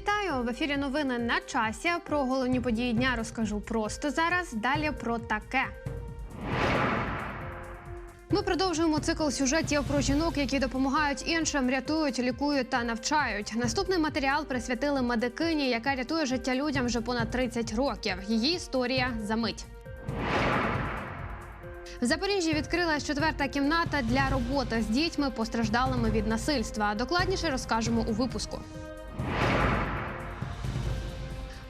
Вітаю в ефірі. Новини на часі. Про головні події дня розкажу просто зараз. Далі про таке. Ми продовжуємо цикл сюжетів про жінок, які допомагають іншим, рятують, лікують та навчають. Наступний матеріал присвятили медикині, яка рятує життя людям вже понад 30 років. Її історія за мить. В Запоріжжі відкрилась четверта кімната для роботи з дітьми, постраждалими від насильства. Докладніше розкажемо у випуску.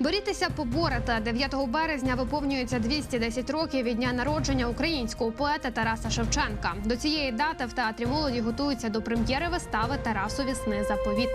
Борітеся поборете 9 березня виповнюється 210 років від дня народження українського поета Тараса Шевченка. До цієї дати в театрі молоді готуються до прем'єри вистави Тарасові сни заповіт.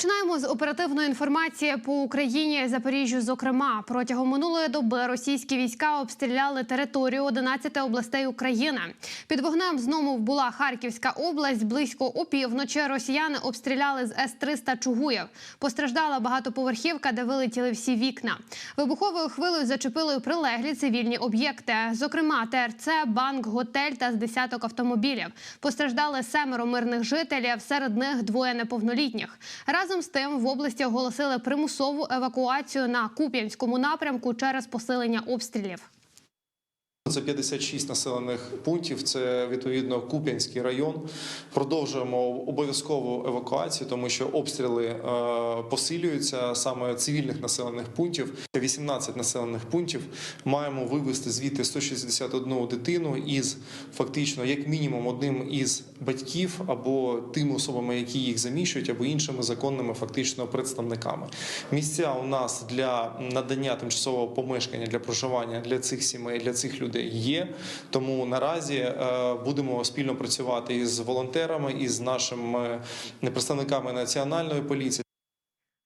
Починаємо з оперативної інформації по Україні Запоріжжю. Зокрема, протягом минулої доби російські війська обстріляли територію 11 областей України. Під вогнем знову була Харківська область. Близько опівночі росіяни обстріляли з С-300 Чугуєв. Постраждала багатоповерхівка, де вилетіли всі вікна. Вибуховою хвилею зачепили прилеглі цивільні об'єкти. Зокрема, ТРЦ, банк, готель та з десяток автомобілів. Постраждали семеро мирних жителів. Серед них двоє неповнолітніх. Разом з тим в області оголосили примусову евакуацію на Куп'янському напрямку через посилення обстрілів. Це 56 населених пунктів. Це відповідно Куп'янський район. Продовжуємо обов'язкову евакуацію, тому що обстріли е, посилюються саме цивільних населених пунктів. 18 населених пунктів маємо вивезти звідти 161 дитину із фактично як мінімум одним із батьків або тими особами, які їх заміщують, або іншими законними фактично представниками. Місця у нас для надання тимчасового помешкання для проживання для цих сімей, для цих людей є. Тому наразі е, будемо спільно працювати із волонтерами, із нашими представниками національної поліції.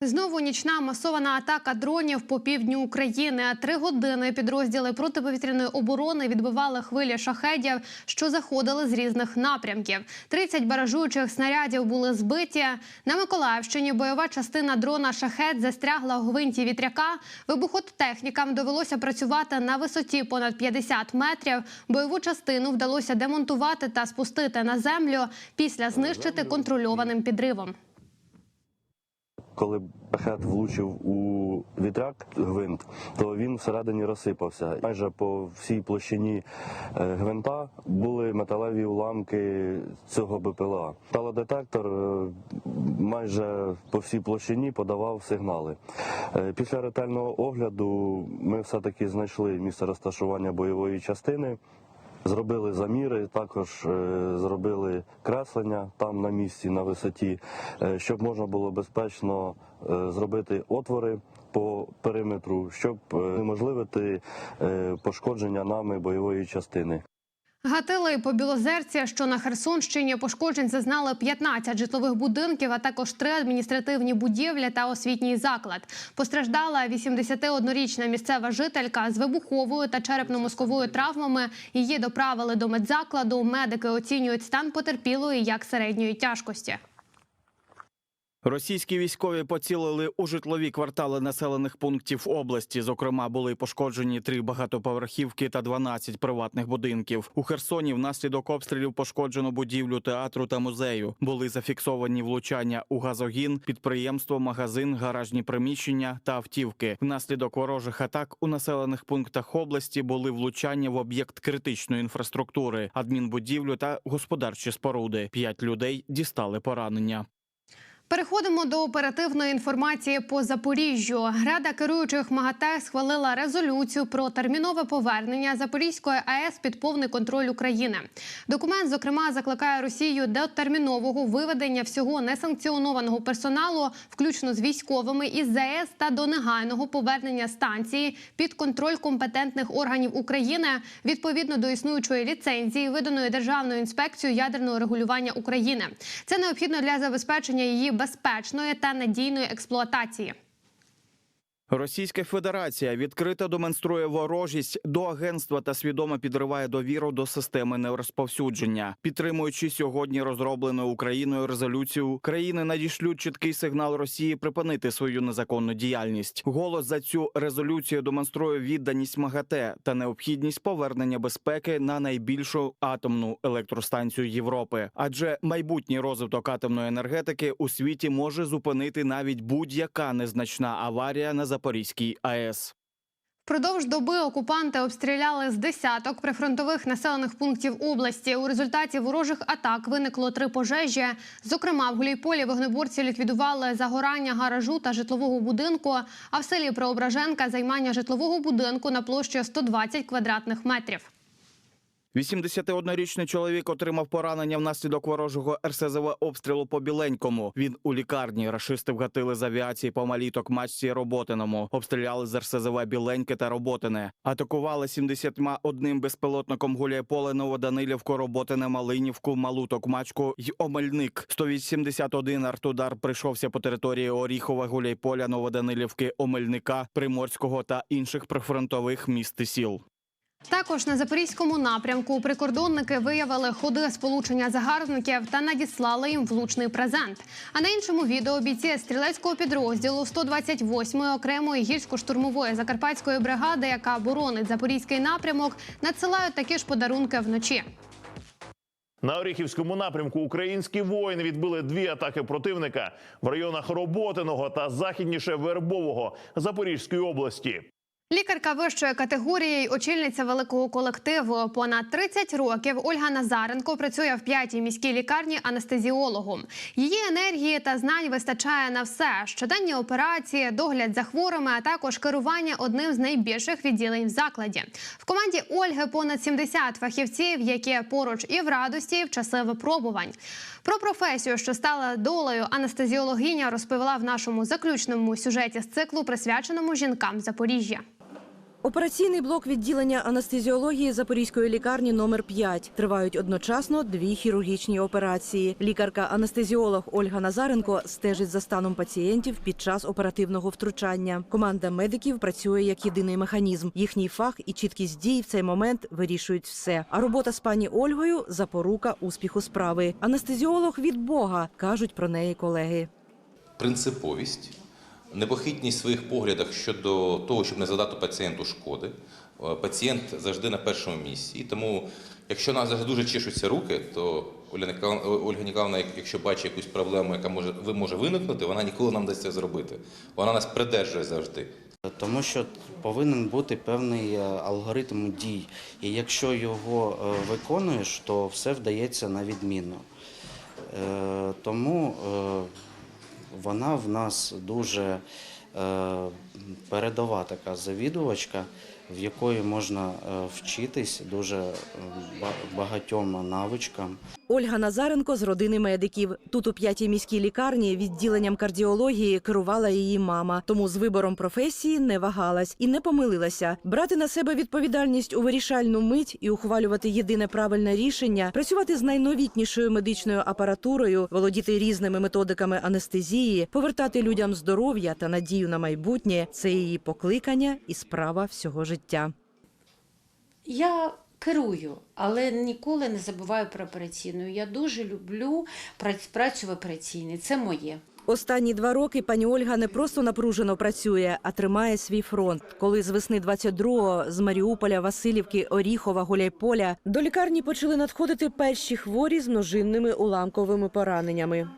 Знову нічна масована атака дронів по півдню України. Три години підрозділи протиповітряної оборони відбивали хвилі шахедів, що заходили з різних напрямків. 30 баражуючих снарядів були збиті. На Миколаївщині бойова частина дрона шахет застрягла у гвинті вітряка. Вибухотехнікам довелося працювати на висоті понад 50 метрів. Бойову частину вдалося демонтувати та спустити на землю після знищити контрольованим підривом. Коли пехет влучив у вітряк гвинт, то він всередині розсипався. Майже по всій площині е, гвинта були металеві уламки цього БПЛА. Металодетектор е, майже по всій площині подавав сигнали. Е, Після ретельного огляду ми все-таки знайшли місце розташування бойової частини. Зробили заміри, також е, зробили креслення там на місці, на висоті, е, щоб можна було безпечно е, зробити отвори по периметру, щоб неможливити пошкодження нами бойової частини. Гатили по Білозерці, що на Херсонщині пошкоджень зазнали 15 житлових будинків, а також три адміністративні будівлі та освітній заклад. Постраждала 81-річна місцева жителька з вибуховою та черепно-мозковою травмами. Її доправили до медзакладу. Медики оцінюють стан потерпілої як середньої тяжкості. Російські військові поцілили у житлові квартали населених пунктів області. Зокрема, були пошкоджені три багатоповерхівки та 12 приватних будинків. У Херсоні внаслідок обстрілів пошкоджено будівлю театру та музею. Були зафіксовані влучання у газогін, підприємство, магазин, гаражні приміщення та автівки. Внаслідок ворожих атак у населених пунктах області були влучання в об'єкт критичної інфраструктури, адмінбудівлю та господарчі споруди. П'ять людей дістали поранення. Переходимо до оперативної інформації по Запоріжжю. Рада керуючих МАГАТЕ схвалила резолюцію про термінове повернення Запорізької АЕС під повний контроль України. Документ, зокрема, закликає Росію до термінового виведення всього несанкціонованого персоналу, включно з військовими із ЗАЕС, та до негайного повернення станції під контроль компетентних органів України відповідно до існуючої ліцензії, виданої Державною інспекцією ядерного регулювання України. Це необхідно для забезпечення її безпечної та надійної експлуатації. Російська Федерація відкрито демонструє ворожість до агентства та свідомо підриває довіру до системи нерозповсюдження. Підтримуючи сьогодні розроблену Україною резолюцію, країни надішлють чіткий сигнал Росії припинити свою незаконну діяльність. Голос за цю резолюцію демонструє відданість МАГАТЕ та необхідність повернення безпеки на найбільшу атомну електростанцію Європи. Адже майбутній розвиток атомної енергетики у світі може зупинити навіть будь-яка незначна аварія на Запорізькій АЕС. Впродовж доби окупанти обстріляли з десяток прифронтових населених пунктів області. У результаті ворожих атак виникло три пожежі. Зокрема, в Гуляйполі вогнеборці ліквідували загорання гаражу та житлового будинку. А в селі Преображенка займання житлового будинку на площі 120 квадратних метрів. 81-річний чоловік отримав поранення внаслідок ворожого РСЗВ обстрілу по Біленькому. Він у лікарні. Рашисти вгатили з авіації по маліток матчці Роботиному. Обстріляли з РСЗВ Біленьке та Роботине. Атакували 71 безпілотником Гуляйполе, Новоданилівку, Роботине, Малинівку, Малу Токмачку й Омельник. 181 артудар прийшовся по території Оріхова, Гуляйполя, Новоданилівки, Омельника, Приморського та інших прифронтових міст і сіл. Також на запорізькому напрямку прикордонники виявили ходи сполучення загарбників та надіслали їм влучний презент. А на іншому відео бійці стрілецького підрозділу 128-ї окремої гірсько-штурмової закарпатської бригади, яка боронить запорізький напрямок, надсилають такі ж подарунки вночі. На Оріхівському напрямку українські воїни відбили дві атаки противника в районах Роботиного та західніше Вербового Запорізької області. Лікарка вищої категорії, очільниця великого колективу. Понад 30 років Ольга Назаренко працює в п'ятій міській лікарні анестезіологом. Її енергії та знань вистачає на все: щоденні операції, догляд за хворими, а також керування одним з найбільших відділень в закладі. В команді Ольги понад 70 фахівців, які поруч і в радості, і в часи випробувань. Про професію, що стала долею анестезіологиня, розповіла в нашому заключному сюжеті з циклу, присвяченому жінкам Запоріжжя. Операційний блок відділення анестезіології Запорізької лікарні номер 5 Тривають одночасно дві хірургічні операції. Лікарка-анестезіолог Ольга Назаренко стежить за станом пацієнтів під час оперативного втручання. Команда медиків працює як єдиний механізм. Їхній фах і чіткість дій в цей момент вирішують все. А робота з пані Ольгою запорука успіху справи. Анестезіолог від Бога кажуть про неї колеги. принциповість, непохитність в своїх поглядах щодо того, щоб не задати пацієнту шкоди. Е, Пацієнт завжди на першому місці. Тому, якщо нас завжди дуже чешуться руки, то Ольга Ніколаївна, якщо бачить якусь проблему, яка може, ви- може виникнути, вона ніколи нам дасть це зробити. Вона нас придержує завжди. Тому що повинен бути певний е, алгоритм дій, і якщо його е, виконуєш, то все вдається на відмінно. Е, Тому е, вона в нас дуже е, передова така завідувачка, в якої можна е, вчитись дуже е, багатьом навичкам. Ольга Назаренко з родини медиків. Тут у п'ятій міській лікарні відділенням кардіології керувала її мама. Тому з вибором професії не вагалась і не помилилася. Брати на себе відповідальність у вирішальну мить і ухвалювати єдине правильне рішення, працювати з найновітнішою медичною апаратурою, володіти різними методиками анестезії, повертати людям здоров'я та надію на майбутнє це її покликання і справа всього життя. Я керую, але ніколи не забуваю про операційну. Я дуже люблю прац- працю в операційній. Це моє. Останні два роки пані Ольга не просто напружено працює, а тримає свій фронт. Коли з весни 22-го з Маріуполя, Васильівки, Оріхова, Гуляйполя до лікарні почали надходити перші хворі з множинними уламковими пораненнями.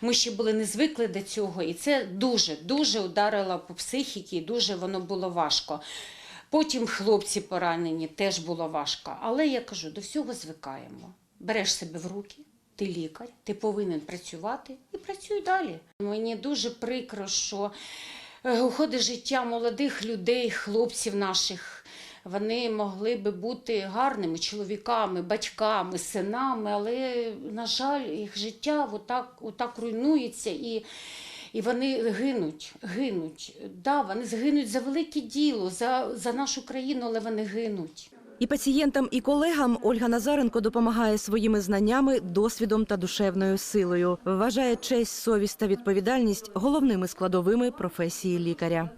Ми ще були не звикли до цього, і це дуже дуже ударило по психіці, дуже воно було важко. Потім хлопці поранені, теж було важко. Але я кажу, до всього звикаємо. Береш себе в руки, ти лікар, ти повинен працювати і працюй далі. Мені дуже прикро, що е, уходить життя молодих людей, хлопців наших. Вони могли би бути гарними чоловіками, батьками, синами, але, на жаль, їх життя отак, отак руйнується і, і вони гинуть, гинуть. Да, вони згинуть за велике діло, за, за нашу країну, але вони гинуть. І пацієнтам, і колегам Ольга Назаренко допомагає своїми знаннями, досвідом та душевною силою. Вважає честь, совість та відповідальність головними складовими професії лікаря.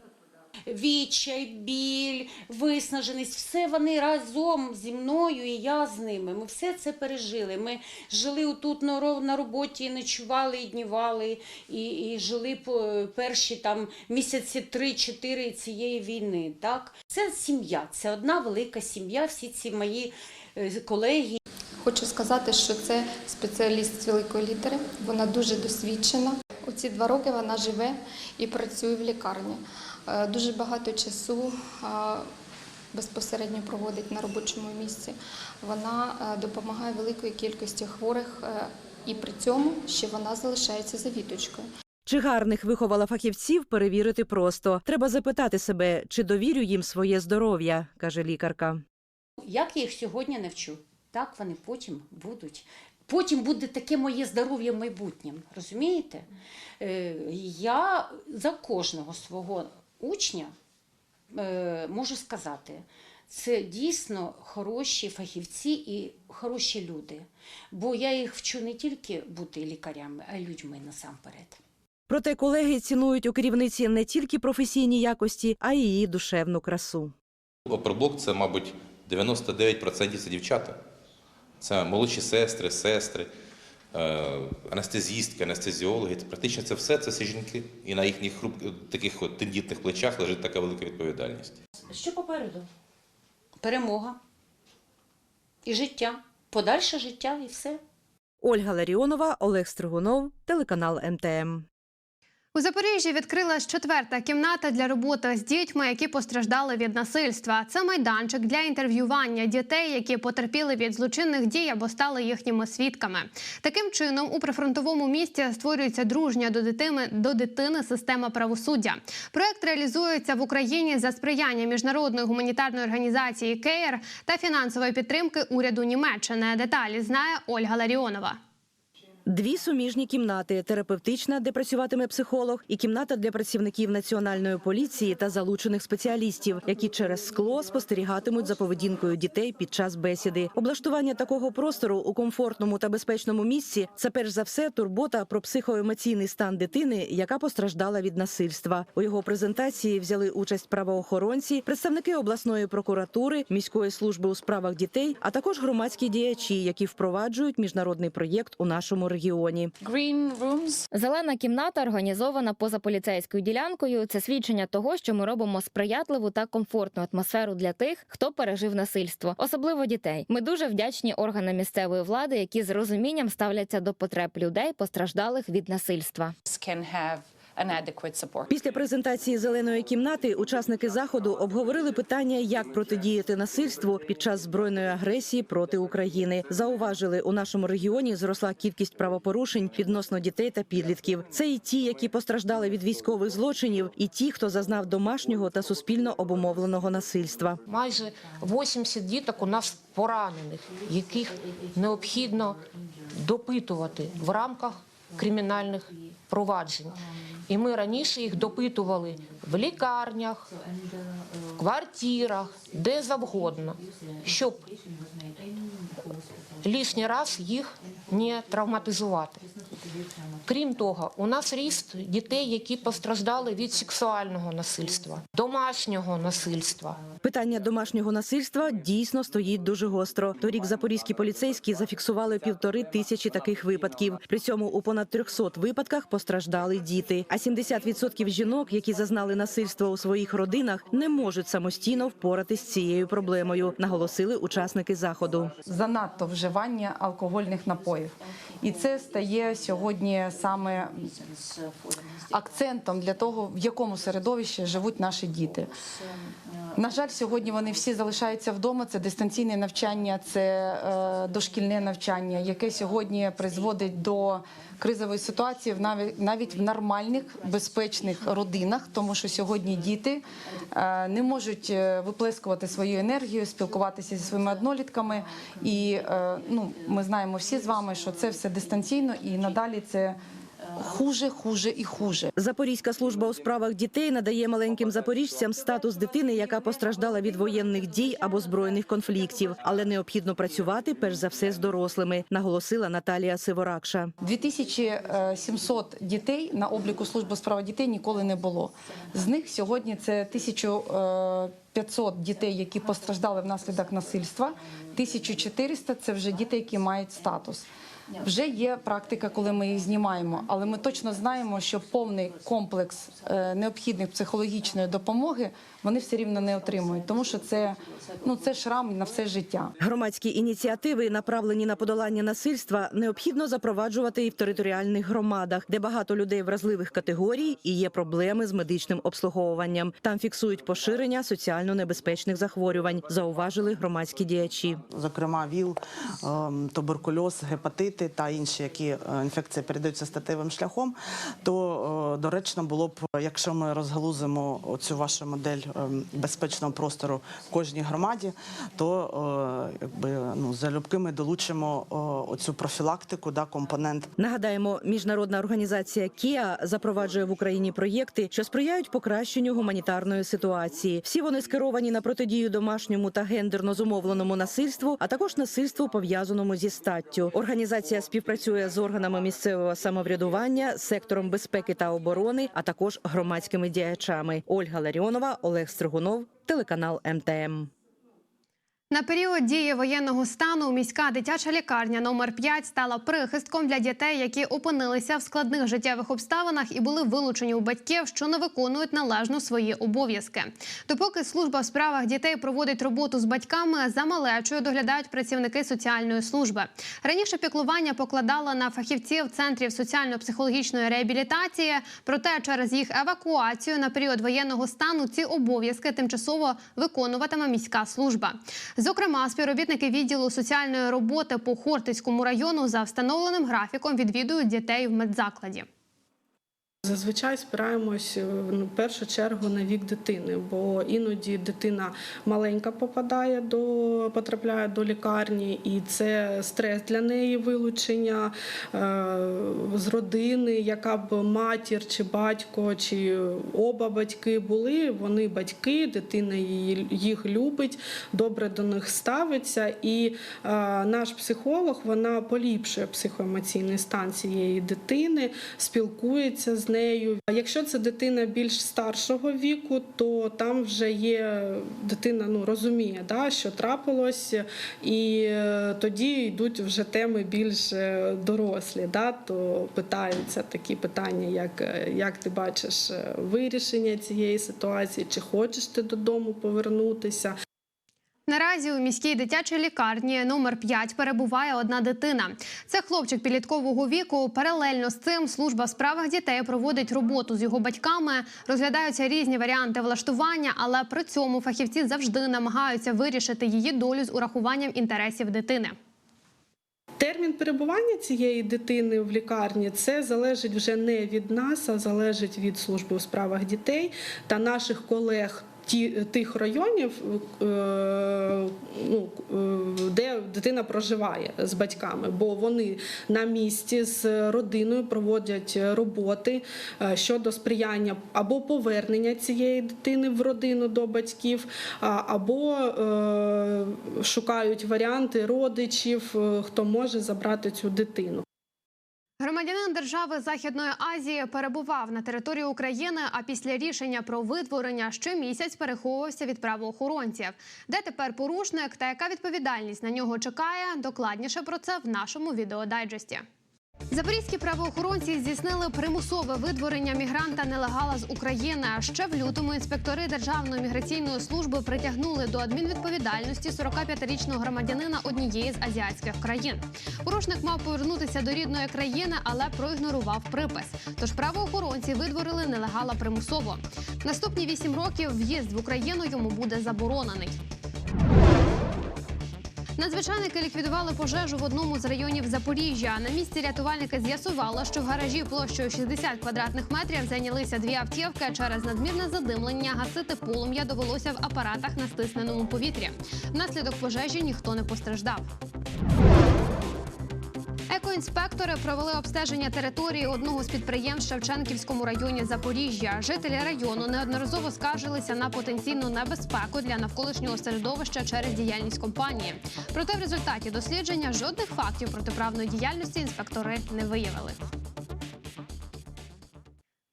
Відчай, біль, виснаженість, все вони разом зі мною і я з ними. Ми все це пережили. Ми жили тут на роботі, і ночували, і днівали, і, і жили перші там місяці 3-4 цієї війни. Так? Це сім'я, це одна велика сім'я, всі ці мої е, колеги. Хочу сказати, що це спеціаліст з великої літери. Вона дуже досвідчена. У ці два роки вона живе і працює в лікарні. Е, Дуже багато часу е, безпосередньо проводить на робочому місці. Вона е, допомагає великої кількості хворих, і при цьому ще вона залишається завідувачкою. Чи гарних виховала фахівців перевірити просто. Треба запитати себе, чи довірю їм своє здоров'я, каже лікарка. Як я їх сьогодні навчу, так вони потім будуть. Потім буде таке моє здоров'я в майбутнім. Розумієте? Я за кожного свого учня е, можу сказати, це дійсно хороші фахівці і хороші люди. Бо я їх вчу не тільки бути лікарями, а й людьми насамперед. Проте колеги цінують у керівниці не тільки професійні якості, а й її душевну красу. Оперблок це, мабуть, 99% це дівчата. Це молодші сестри, сестри, анестезістки, анестезіологи. Це Практично це все це всі жінки. І на їхніх хруп... таких от тендітних плечах лежить така велика відповідальність. Що попереду? Перемога і життя, подальше життя і все. Ольга Ларіонова, Олег Стригунов, телеканал МТМ. У Запоріжжі відкрилась четверта кімната для роботи з дітьми, які постраждали від насильства. Це майданчик для інтерв'ювання дітей, які потерпіли від злочинних дій або стали їхніми свідками. Таким чином, у прифронтовому місті створюється дружня до дитини до дитини система правосуддя. Проект реалізується в Україні за сприяння міжнародної гуманітарної організації КЕР та фінансової підтримки уряду Німеччини. Деталі знає Ольга Ларіонова. Дві суміжні кімнати: терапевтична, де працюватиме психолог, і кімната для працівників національної поліції та залучених спеціалістів, які через скло спостерігатимуть за поведінкою дітей під час бесіди. Облаштування такого простору у комфортному та безпечному місці це перш за все турбота про психоемоційний стан дитини, яка постраждала від насильства. У його презентації взяли участь правоохоронці, представники обласної прокуратури, міської служби у справах дітей, а також громадські діячі, які впроваджують міжнародний проєкт у нашому регіоні. Зелена кімната організована поза поліцейською ділянкою. Це свідчення того, що ми робимо сприятливу та комфортну атмосферу для тих, хто пережив насильство, особливо дітей. Ми дуже вдячні органам місцевої влади, які з розумінням ставляться до потреб людей, постраждалих від насильства. Після презентації зеленої кімнати учасники заходу обговорили питання, як протидіяти насильству під час збройної агресії проти України. Зауважили, у нашому регіоні зросла кількість правопорушень відносно дітей та підлітків. Це і ті, які постраждали від військових злочинів, і ті, хто зазнав домашнього та суспільно обумовленого насильства. Майже 80 діток у нас поранених, яких необхідно допитувати в рамках кримінальних проваджень. І ми раніше їх допитували в лікарнях, в квартирах, де завгодно, щоб лишній раз їх не травматизувати. Крім того, у нас ріст дітей, які постраждали від сексуального насильства, домашнього насильства. Питання домашнього насильства дійсно стоїть дуже гостро. Торік запорізькі поліцейські зафіксували півтори тисячі таких випадків. При цьому у понад 300 випадках постраждали діти. А 70% жінок, які зазнали насильства у своїх родинах, не можуть самостійно впоратись з цією проблемою, наголосили учасники заходу. занадто вживання алкогольних напоїв. І це стає сьогодні саме акцентом для того, в якому середовищі живуть наші діти. На жаль, сьогодні вони всі залишаються вдома. Це дистанційне навчання, це е, дошкільне навчання, яке сьогодні призводить до кризової ситуації в навіть навіть в нормальних безпечних родинах, тому що сьогодні діти е, не можуть е, виплескувати свою енергію, спілкуватися зі своїми однолітками. І ну, ми знаємо всі з вами, що це все дистанційно, і надалі це хуже, хуже і хуже. Запорізька служба у справах дітей надає маленьким запоріжцям статус дитини, яка постраждала від воєнних дій або збройних конфліктів, але необхідно працювати перш за все з дорослими, наголосила Наталія Сиворакша. 2700 дітей на обліку служби у справах дітей ніколи не було. З них сьогодні це 1500 дітей, які постраждали внаслідок насильства. 1400 – це вже діти, які мають статус. Вже є практика, коли ми їх знімаємо, але ми точно знаємо, що повний комплекс е, необхідних психологічної допомоги вони все рівно не отримують, тому що це ну це шрам на все життя. Громадські ініціативи, направлені на подолання насильства, необхідно запроваджувати і в територіальних громадах, де багато людей вразливих категорій і є проблеми з медичним обслуговуванням. Там фіксують поширення соціально небезпечних захворювань, зауважили громадські діячі. зокрема ВІЛ, ем, туберкульоз, гепатити та інші, які е, інфекції передаються статевим шляхом, то е, доречно було б, якщо ми розгалузимо цю вашу модель ем, безпечного простору в кожній громаді, то е, якби ну залюбки ми долучимо е, оцю профілактику, да, компонент Нагадаємо, міжнародна організація КІА запроваджує в Україні проєкти, що сприяють покращенню гуманітарної ситуації. Всі вони скеровані на протидію домашньому та гендерно зумовленому насильству, а також насильству пов'язаному зі статтю. Організація співпрацює з органами місцевого самоврядування, сектором безпеки та оборони, а також громадськими діячами. Ольга Ларіонова, Олег Стригунов, телеканал МТМ. На період дії воєнного стану міська дитяча лікарня номер 5 стала прихистком для дітей, які опинилися в складних життєвих обставинах і були вилучені у батьків, що не виконують належно свої обов'язки. Допоки служба в справах дітей проводить роботу з батьками, за малечою доглядають працівники соціальної служби. Раніше піклування покладала на фахівців центрів соціально-психологічної реабілітації. Проте через їх евакуацію на період воєнного стану ці обов'язки тимчасово виконуватиме міська служба. Зокрема, співробітники відділу соціальної роботи по Хортицькому району за встановленим графіком відвідують дітей в медзакладі. Зазвичай спираємось е, ну, в першу чергу на вік дитини, бо іноді дитина маленька попадає до потрапляє до лікарні, і це стрес для неї вилучення е, з родини, яка б матір чи батько, чи оба батьки були. Вони батьки, дитина їх любить, добре до них ставиться. І е, наш психолог вона поліпшує психоемоційний стан цієї дитини, спілкується з нею. А Якщо це дитина більш старшого віку, то там вже є дитина, ну розуміє, да, що трапилось, і е, тоді йдуть вже теми більш е, дорослі. Да, то питаються такі питання, як, е, як ти бачиш вирішення цієї ситуації, чи хочеш ти додому повернутися. Наразі у міській дитячій лікарні номер 5 перебуває одна дитина. Це хлопчик підліткового віку. Паралельно з цим служба в справах дітей проводить роботу з його батьками. Розглядаються різні варіанти влаштування, але при цьому фахівці завжди намагаються вирішити її долю з урахуванням інтересів дитини. Термін перебування цієї дитини в лікарні це залежить вже не від нас, а залежить від служби у справах дітей та наших колег. Ті тих районів, е, ну, е, де дитина проживає з батьками, бо вони на місці з родиною проводять роботи е, щодо сприяння або повернення цієї дитини в родину до батьків, або шукають варіанти родичів, хто може забрати цю дитину. Громадянин держави Західної Азії перебував на території України, а після рішення про видворення щомісяць переховувався від правоохоронців. Де тепер порушник та яка відповідальність на нього чекає? Докладніше про це в нашому відеодайджесті. Запорізькі правоохоронці здійснили примусове видворення мігранта нелегала з України. Ще в лютому інспектори Державної міграційної служби притягнули до адмінвідповідальності 45-річного громадянина однієї з азіатських країн. Порушник мав повернутися до рідної країни, але проігнорував припис. Тож правоохоронці видворили нелегала примусово. Наступні вісім років в'їзд в Україну йому буде заборонений. Надзвичайники ліквідували пожежу в одному з районів Запоріжжя. На місці рятувальники з'ясували, що в гаражі площею 60 квадратних метрів зайнялися дві автівки. Через надмірне задимлення гасити полум'я довелося в апаратах на стисненому повітрі. Внаслідок пожежі ніхто не постраждав. Інспектори провели обстеження території одного з підприємств в Шевченківському районі Запоріжжя. Жителі району неодноразово скаржилися на потенційну небезпеку для навколишнього середовища через діяльність компанії. Проте в результаті дослідження жодних фактів протиправної діяльності інспектори не виявили.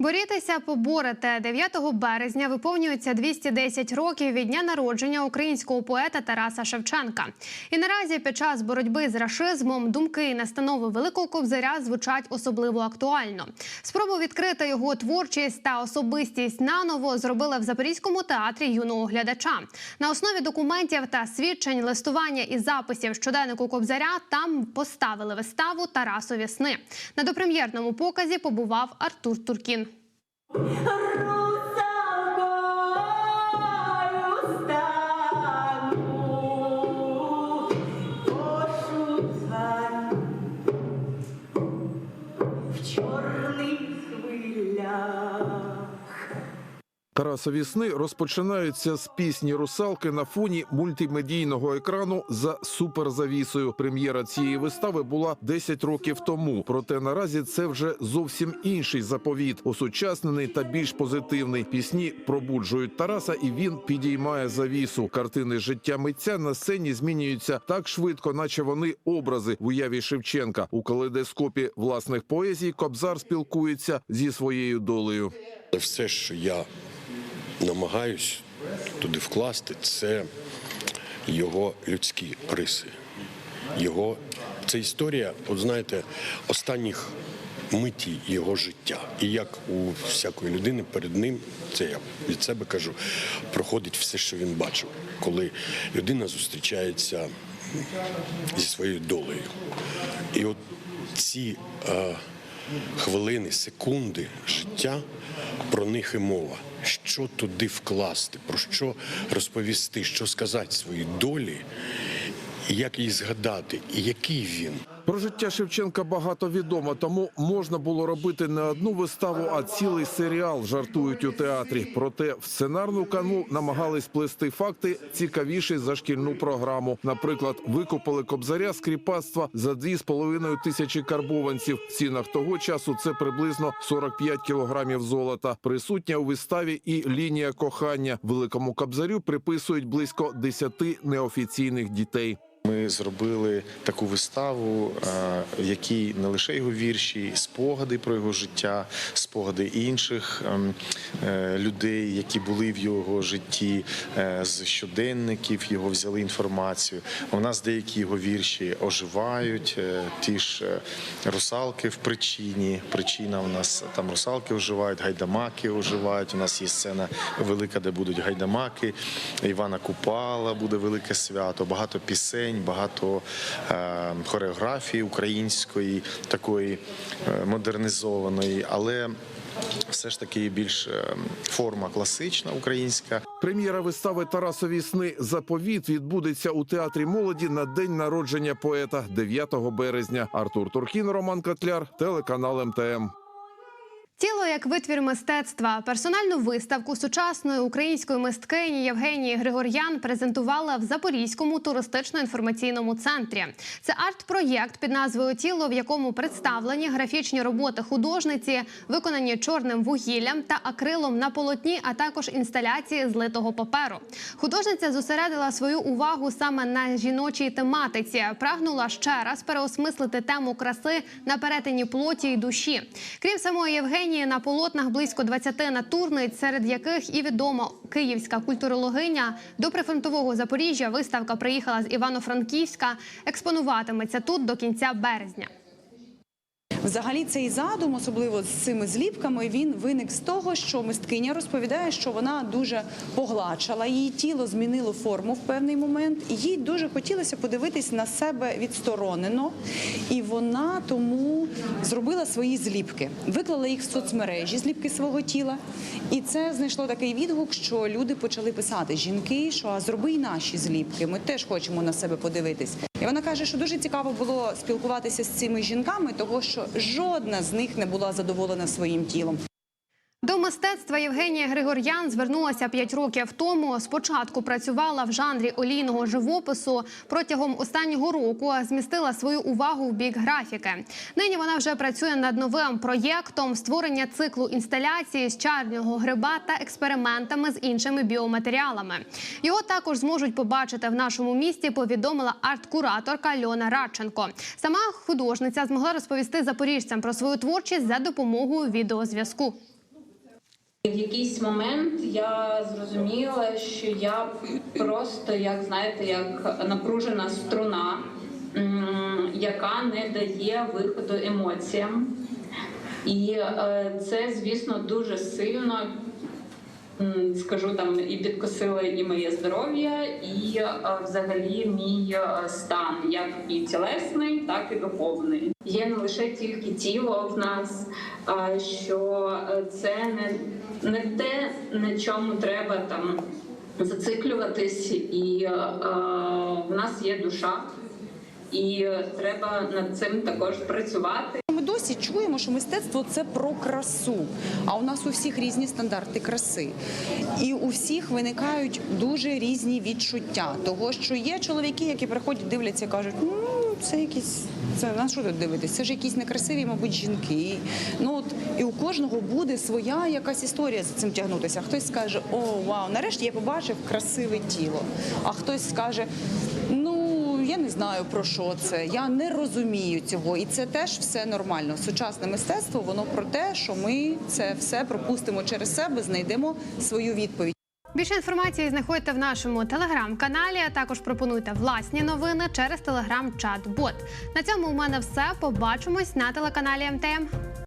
Борітеся, поборете 9 березня виповнюється 210 років від дня народження українського поета Тараса Шевченка. І наразі під час боротьби з рашизмом думки і настанови Великого Кобзаря звучать особливо актуально. Спробу відкрити його творчість та особистість наново зробили в Запорізькому театрі юного глядача. На основі документів та свідчень, листування і записів щоденнику Кобзаря там поставили виставу Тарасові сни. На допрем'єрному показі побував Артур Туркін. Rrrr! Тарасові сни розпочинаються з пісні русалки на фоні мультимедійного екрану за суперзавісою. Прем'єра цієї вистави була 10 років тому. Проте наразі це вже зовсім інший заповіт, осучаснений та більш позитивний. Пісні пробуджують Тараса, і він підіймає завісу. Картини життя митця на сцені змінюються так швидко, наче вони образи в уяві Шевченка. У калейдоскопі власних поезій Кобзар спілкується зі своєю долею. Все, що я намагаюсь туди вкласти, це його людські риси. Його це історія, от знаєте, останніх миті його життя. І як у всякої людини перед ним, це я від себе кажу, проходить все, що він бачив, коли людина зустрічається зі своєю долею. І от ці е, хвилини, секунди життя, про них і мова. Що туди вкласти, про що розповісти, що сказати своїй долі, як її згадати, і який він. Про життя Шевченка багато відомо, тому можна було робити не одну виставу, а цілий серіал. Жартують у театрі. Проте в сценарну канву намагались плести факти цікавіші за шкільну програму. Наприклад, викупили кобзаря з кріпацтва за 2,5 тисячі карбованців. В цінах того часу це приблизно 45 кілограмів золота. Присутня у виставі і лінія кохання. Великому кобзарю приписують близько 10 неофіційних дітей. Ми зробили таку виставу, е, в якій не лише його вірші, спогади про його життя, спогади інших ем, е, людей, які були в його житті, е, з щоденників його взяли інформацію. У нас деякі його вірші оживають. Ті ж русалки в причині. Причина у нас там русалки оживають, гайдамаки оживають. У нас є сцена велика, де будуть гайдамаки. Івана Купала буде велике свято, багато пісень, багато е, хореографії української, такої е, модернізованої, але все ж таки більш е, форма класична українська. Прем'єра вистави Тарасові сни заповіт відбудеться у театрі молоді на день народження поета 9 березня. Артур Туркін, Роман Котляр, телеканал МТМ. Тіло як витвір мистецтва. Персональну виставку сучасної української мисткині Євгенії Григор'ян презентувала в Запорізькому туристично-інформаційному центрі. Це арт-проєкт під назвою Тіло, в якому представлені графічні роботи художниці, виконані чорним вугіллям та акрилом на полотні, а також інсталяції з литого паперу. Художниця зосередила свою увагу саме на жіночій тематиці. Прагнула ще раз переосмислити тему краси на перетині плоті й душі. Крім самої Євгенії, на полотнах близько 20 натурниць, серед яких і відома київська культурологиня. До прифронтового Запоріжжя виставка приїхала з Івано-Франківська. Експонуватиметься тут до кінця березня. Взагалі, цей задум, особливо з цими зліпками, він виник з того, що мисткиня розповідає, що вона дуже погладшала, її тіло змінило форму в певний момент, їй дуже хотілося подивитись на себе відсторонено, і вона тому зробила свої зліпки, виклала їх в соцмережі, зліпки свого тіла. І це знайшло такий відгук, що люди почали писати жінки, що а зроби і наші зліпки. Ми теж хочемо на себе подивитись. І вона каже, що дуже цікаво було спілкуватися з цими жінками, того що жодна з них не була задоволена своїм тілом. До мистецтва Євгенія Григор'ян звернулася 5 років тому. Спочатку працювала в жанрі олійного живопису. Протягом останнього року змістила свою увагу в бік графіки. Нині вона вже працює над новим проєктом створення циклу інсталяції з чарного гриба та експериментами з іншими біоматеріалами. Його також зможуть побачити в нашому місті. Повідомила арт-кураторка Льона Радченко. Сама художниця змогла розповісти запоріжцям про свою творчість за допомогою відеозв'язку. В якийсь момент я зрозуміла, що я просто, як знаєте, як напружена струна, яка не дає виходу емоціям. І е, це, звісно, дуже сильно. Скажу там і підкосило і моє здоров'я, і е, взагалі мій е, стан, як і тілесний, так і духовний. Є не лише тільки тіло в нас, що це не, не те, на чому треба там зациклюватись, і е, в нас є душа, і треба над цим також працювати. Ми досі чуємо, що мистецтво це про красу. А у нас у всіх різні стандарти краси. І у всіх виникають дуже різні відчуття. Того, що є чоловіки, які приходять, дивляться і кажуть, це якісь. Це на що тут дивитись? Це ж якісь некрасиві, мабуть, жінки. Ну от і у кожного буде своя якась історія за цим тягнутися. Хтось скаже, о, вау, нарешті я побачив красиве тіло. А хтось скаже, ну я не знаю про що це. Я не розумію цього, і це теж все нормально. Сучасне мистецтво воно про те, що ми це все пропустимо через себе, знайдемо свою відповідь. Більше інформації знаходите в нашому телеграм-каналі. А також пропонуйте власні новини через телеграм-чат-бот. На цьому у мене все. Побачимось на телеканалі МТМ.